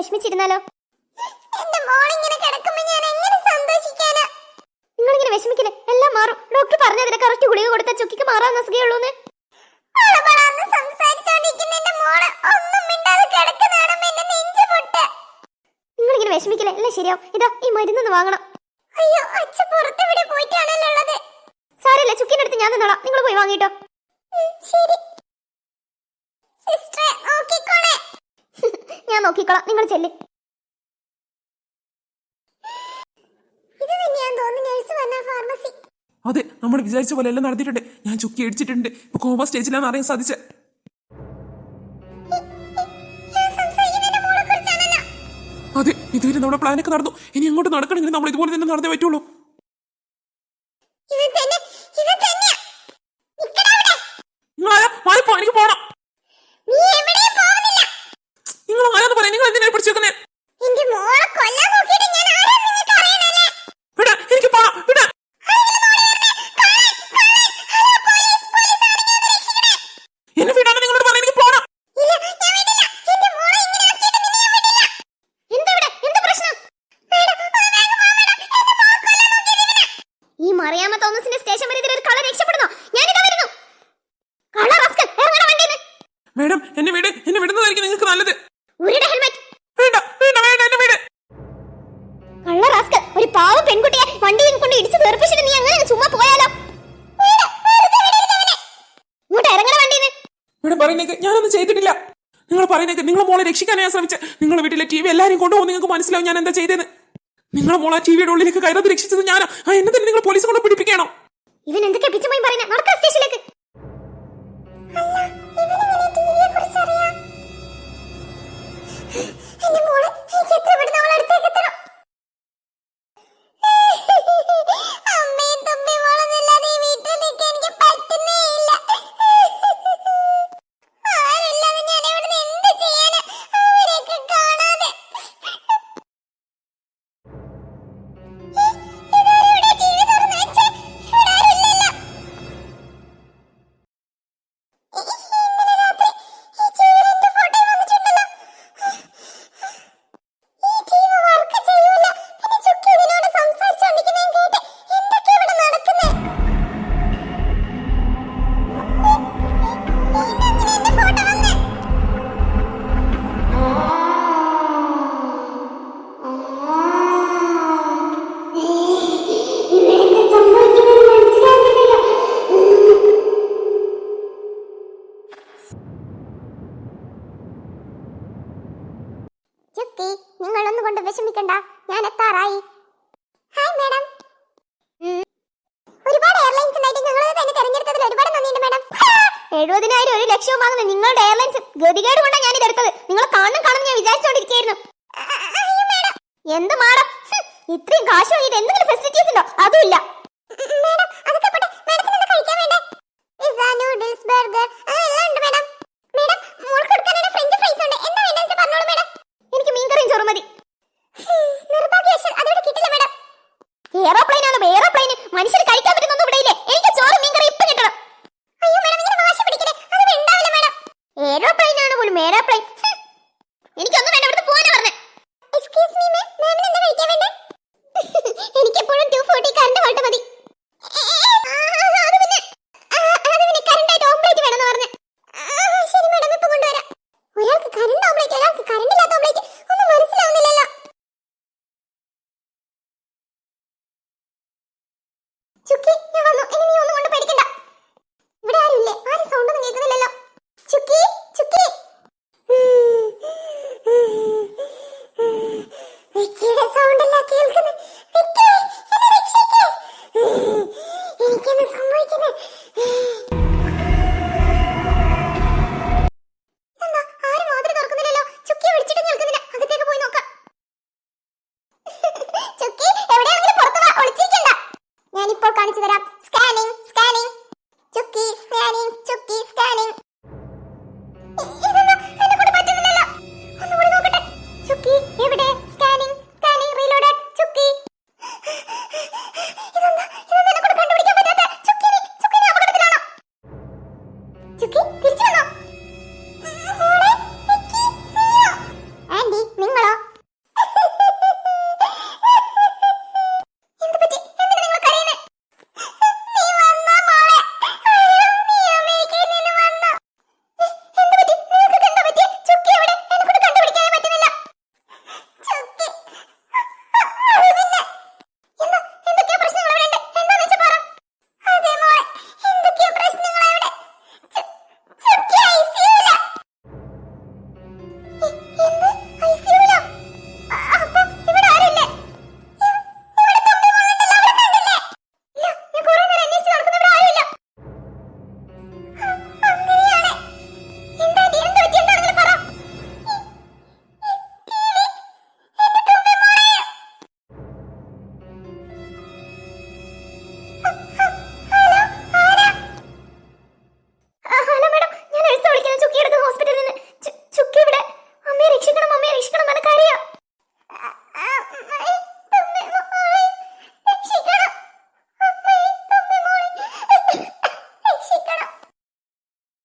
വിഷമിച്ചിരുന്നാലോ? എന്റെ ഇങ്ങനെ കിടക്കുമ്പോ ഞാൻ എങ്ങനെ സന്തോഷിക്കാനാ? നിങ്ങളിങ്ങനെ വിഷമിക്കില്ലേ? എല്ലാം മാറും. ഡോക്ടർ അതിനെ കറക്റ്റ് ഗുളിക കൊടുത്താൽ ചുക്കിക്ക് മാറാൻ അസുഖയുള്ളൂന്ന് നിങ്ങളിങ്ങനെ വിഷമിക്കില്ലേ? എല്ലാം ശരിയാവും. ഇതാ ഈ മരുന്നൊന്ന് വാങ്ങണം. അയ്യോ അച്ഛ പുറത്തെവിടെ പോയിട്ടാണല്ലോ ഉള്ളത്? സാരല്ല ഞാൻ നിന്നോളാം. നിങ്ങൾ പോയി വാങ്ങിട്ടോ. ശരി. സിസ്റ്ററെ നോക്കിക്കോണേ ഞാൻ നോക്കിക്കോളാം. നിങ്ങൾ ചെല്ല്. അതെ നമ്മൾ വിചാരിച്ച പോലെ എല്ലാം നടത്തിയിട്ടുണ്ട് ഞാൻ ചുക്കി അടിച്ചിട്ടുണ്ട് ഇപ്പൊ കോമ സ്റ്റേജിലാണെന്ന് അറിയാൻ സാധിച്ചേ. അതെ ഇതുവരെ നമ്മുടെ പ്ലാനൊക്കെ നടന്നു. ഇനി അങ്ങോട്ട് നടക്കണമെങ്കിൽ നമ്മൾ ഇതുപോലെ തന്നെ നടന്നേ പറ്റുള്ളൂ. ഇവൻ തന്നെ നിങ്ങൾ ആരാന്ന് പറയാം? നിങ്ങൾ എന്തിനാ പിടിച്ചേക്കുന്നേ എന്റെ മോളെ കൊല്ലാൻ നോക്കിയിട്ട് ഞാൻ ആരാന്ന് നിങ്ങൾക്ക് അറിയണല്ലേ? വിടാ എനിക്ക് പോണം. വിടാ. എന്നെ വിടാണ് നിങ്ങളോട് പറയാൻ എനിക്ക് പോണം. ഞാൻ ഞാൻ ഈ മറിയാമ്മ തോമസിന്റെ സ്റ്റേഷൻ വരെ ഇതിലൊരു കളർ രക്ഷപ്പെടുന്നോ? ഞാനിതാ വരുന്നു. കളർ റസ്കൽ ഇറങ്ങണ വണ്ടിന്ന്. മേഡം എന്നെ വിട്. എന്നെ വിടുന്നതായിരിക്കും നിങ്ങൾക്ക് നല്ലത്. ഉരുടെ ഹെൽമെറ്റ് വേണ്ട വേണ്ട വേണ്ട എന്നെ വിട്. കള്ള റാസ്കൽ ഒരു പാവം പെൺകുട്ടിയെ വണ്ടിയിൽ കൊണ്ട് ഇടിച്ചു തെറിപ്പിച്ചിട്ട് നീ അങ്ങനെ അങ്ങ് ചുമ്മാ പോയാലോ? ഇങ്ങോട്ട് ഇറങ്ങണ വണ്ടിന്ന് ഇവിടെ പറയുന്നേക്ക് ഞാനൊന്നും ചെയ്തിട്ടില്ല. നിങ്ങൾ പറയുന്നേക്ക് നിങ്ങളെ മോളെ രക്ഷിക്കാൻ ഞാൻ ശ്രമിച്ച. നിങ്ങളെ വീട്ടിലെ ടി വി എല്ലാവരും കൊണ്ടുപോകും നിങ്ങൾക്ക് മനസ്സിലാവും ഞാൻ എന്താ ചെയ്തതെന്ന് നിങ്ങളെ മോളെ ടി വിയുടെ ഉള്ളിലേക്ക് കയറാതെ രക്ഷിച്ചത് ഞാനാ. ആ എന്നെ തന്നെ നിങ്ങൾ പോലീസ് കൊണ്ട് പിടിപ്പിക്കണോ. എഴുപതിനായിരം ഒരു ലക്ഷവും വാങ്ങുന്ന നിങ്ങളുടെ എയർലൈൻസ് ഗതികേട് കൊണ്ടാ ഞാൻ ഇതെടുത്തത് നിങ്ങൾ കാണും കാണും ഞാൻ വിചാരിച്ചോണ്ടിരിക്കുകയായിരുന്നു. എന്ത് മാഡം. ഇത്രയും കാശ് വാങ്ങിയിട്ട് എന്തെങ്കിലും ഫെസിലിറ്റീസ് ഉണ്ടോ? അതുമില്ല മാഡം അതൊക്കെ പോട്ടെ മാഡത്തിന് എന്താ കഴിക്കാൻ വേണ്ടേ പിസ്സ നൂഡിൽസ് ബർഗർ എല്ലാം ഉണ്ട് മാഡം മാഡം മോൾക്ക് കൊടുക്കാനാണ് ഫ്രഞ്ച് ഫ്രൈസ് ഉണ്ട് എന്താ വേണ്ടതെന്ന് വെച്ചാൽ പറഞ്ഞോളൂ മാഡം എനിക്ക് മീൻകറിയും ചോറും മതി നിർഭാഗ്യവശാൽ അതോടെ കിട്ടില്ല മാഡം എയറോപ്ലെയിൻ ആണ് എയറോപ്ലെയിൻ മനുഷ്യർ കഴിക്കാൻ പറ്റുന്നൊന്നും ഇവിടെ ഇല്ലേ എനിക്ക് ചോറും മീൻകറി ഇപ്പം കിട്ടണം അയ്യോ മാഡം ഇങ്ങനെ വാശി പിടിക്കണേ അതൊന്നും ഉണ്ടാവില്ല മാഡം ആണ് പോലും. എനിക്കൊന്നും വേണ്ട ഇവിടുന്ന് പോകാനാ പറഞ്ഞേ. എക്സ്ക്യൂസ് മീ മാം മാമിന് എന്താ കഴിക്കാൻ വേണ്ടേ? എനിക്ക് എപ്പോഴും ടു ഫോർട്ടി കറണ്ട് വോൾട്ട് മതി. കാണിച്ചു തരാം.